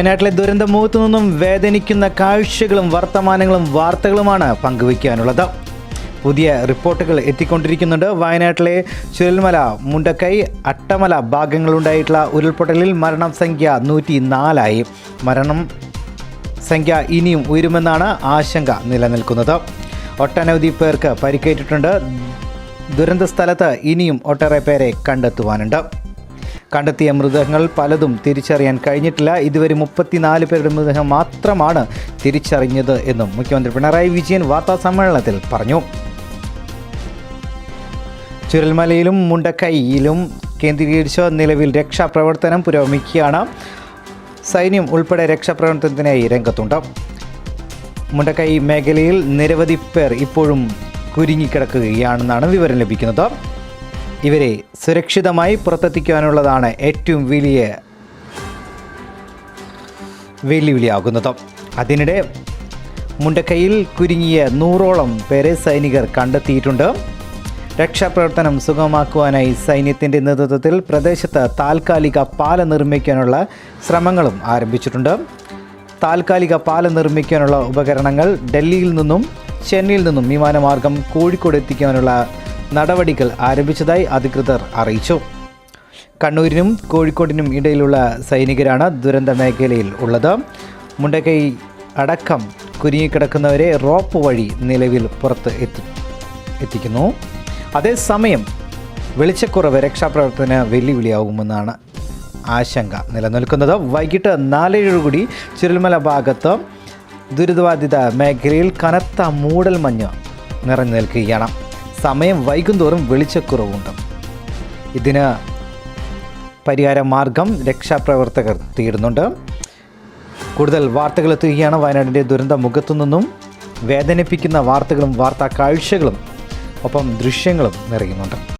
വയനാട്ടിലെ ദുരന്തമുഖത്തു നിന്നും വേദനിക്കുന്ന കാഴ്ചകളും വർത്തമാനങ്ങളും വാർത്തകളുമാണ് പങ്കുവയ്ക്കാനുള്ളത്. പുതിയ റിപ്പോർട്ടുകൾ എത്തിക്കൊണ്ടിരിക്കുന്നുണ്ട്. വയനാട്ടിലെ ചുരൽമല മുണ്ടക്കൈ അട്ടമല ഭാഗങ്ങളുണ്ടായിട്ടുള്ള ഉരുൾപൊട്ടലിൽ മരണസംഖ്യ നൂറ്റി നാലായി മരണം സംഖ്യ ഇനിയും ഉയരുമെന്നാണ് ആശങ്ക നിലനിൽക്കുന്നത്. ഒട്ടനവധി പേർക്ക് പരിക്കേറ്റിട്ടുണ്ട്. ദുരന്ത സ്ഥലത്ത് ഇനിയും ഒട്ടേറെ പേരെ കണ്ടെത്തുവാനുണ്ട്. കണ്ടെത്തിയ മൃതദേഹങ്ങൾ പലതും തിരിച്ചറിയാൻ കഴിഞ്ഞിട്ടില്ല. ഇതുവരെ മുപ്പത്തിനാല് പേരുടെ മൃതദേഹം മാത്രമാണ് തിരിച്ചറിഞ്ഞത് എന്നും മുഖ്യമന്ത്രി പിണറായി വിജയൻ വാർത്താ സമ്മേളനത്തിൽ പറഞ്ഞു. ചുരൽമലയിലും മുണ്ടക്കൈയിലും കേന്ദ്രീകരിച്ച് നിലവിൽ രക്ഷാപ്രവർത്തനം പുരോഗമിക്കുകയാണ്. സൈന്യം ഉൾപ്പെടെ രക്ഷാപ്രവർത്തനത്തിനായി രംഗത്തുണ്ട്. മുണ്ടക്കൈ മേഖലയിൽ നിരവധി പേർ ഇപ്പോഴും കുരുങ്ങിക്കിടക്കുകയാണെന്നാണ് വിവരം ലഭിക്കുന്നത്. ഇവരെ സുരക്ഷിതമായി പുറത്തെത്തിക്കുവാനുള്ളതാണ് ഏറ്റവും വലിയ വെല്ലുവിളിയാകുന്നത്. അതിനിടെ മുണ്ടക്കൈയിൽ കുരുങ്ങിയ നൂറോളം പേരെ സൈനികർ കണ്ടെത്തിയിട്ടുണ്ട്. രക്ഷാപ്രവർത്തനം സുഗമമാക്കുവാനായി സൈന്യത്തിന്റെ നേതൃത്വത്തിൽ പ്രദേശത്ത് താൽക്കാലിക പാലം നിർമ്മിക്കാനുള്ള ശ്രമങ്ങളും ആരംഭിച്ചിട്ടുണ്ട്. താൽക്കാലിക പാലം നിർമ്മിക്കാനുള്ള ഉപകരണങ്ങൾ ഡൽഹിയിൽ നിന്നും ചെന്നൈയിൽ നിന്നും വിമാനമാർഗം കോഴിക്കോട് എത്തിക്കാനുള്ള നടപടികൾ ആരംഭിച്ചതായി അധികൃതർ അറിയിച്ചു. കണ്ണൂരിനും കോഴിക്കോടിനും ഇടയിലുള്ള സൈനികരാണ് ദുരന്ത മേഖലയിൽ ഉള്ളത്. മുണ്ടക്കൈ അടക്കം കുരുങ്ങിക്കിടക്കുന്നവരെ റോപ്പ് വഴി നിലവിൽ പുറത്ത് എത്തി എത്തിക്കുന്നു. അതേസമയം വെളിച്ചക്കുറവ് രക്ഷാപ്രവർത്തന വെല്ലുവിളിയാകുമെന്നാണ് ആശങ്ക നിലനിൽക്കുന്നത്. വൈകിട്ട് നാലേഴോടുകൂടി ചുരുൽമല ഭാഗത്ത് ദുരിതബാധിത മേഖലയിൽ കനത്ത മൂടൽമഞ്ഞ് നിറഞ്ഞു നിൽക്കുകയാണ്. സമയം വൈകുന്തോറും വെളിച്ചക്കുറവുണ്ട്. ഇതിന് പരിഹാര മാർഗം രക്ഷാപ്രവർത്തകർ തീരുന്നുണ്ട് കൂടുതൽ വാർത്തകൾ എത്തുകയാണ് വയനാടിന്റെ ദുരന്ത മുഖത്തു നിന്നും. വേദനിപ്പിക്കുന്ന വാർത്തകളും വാർത്താ കാഴ്ചകളും ഒപ്പം ദൃശ്യങ്ങളും നിറയുന്നുണ്ട്.